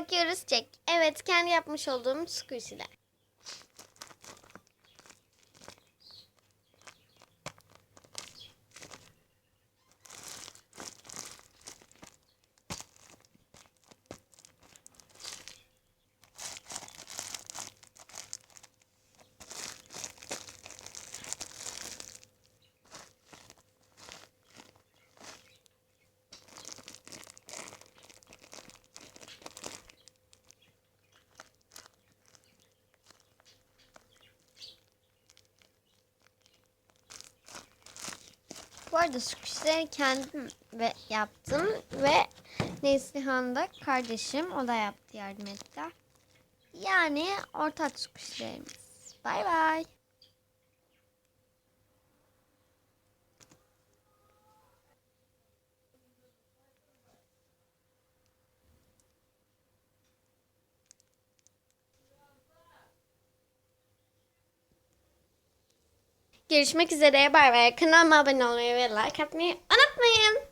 Bakıyoruz çek. Evet kendi yapmış olduğum squishy'ler. Bu arada squishy'leri kendim ve yaptım ve Neslihan da kardeşim o da yaptı yardım etti. Yani ortak squishy'lerimiz. Bay bay. Görüşmek üzere. Bay bay. Kanalıma abone olmayı ve like atmayı unutmayın.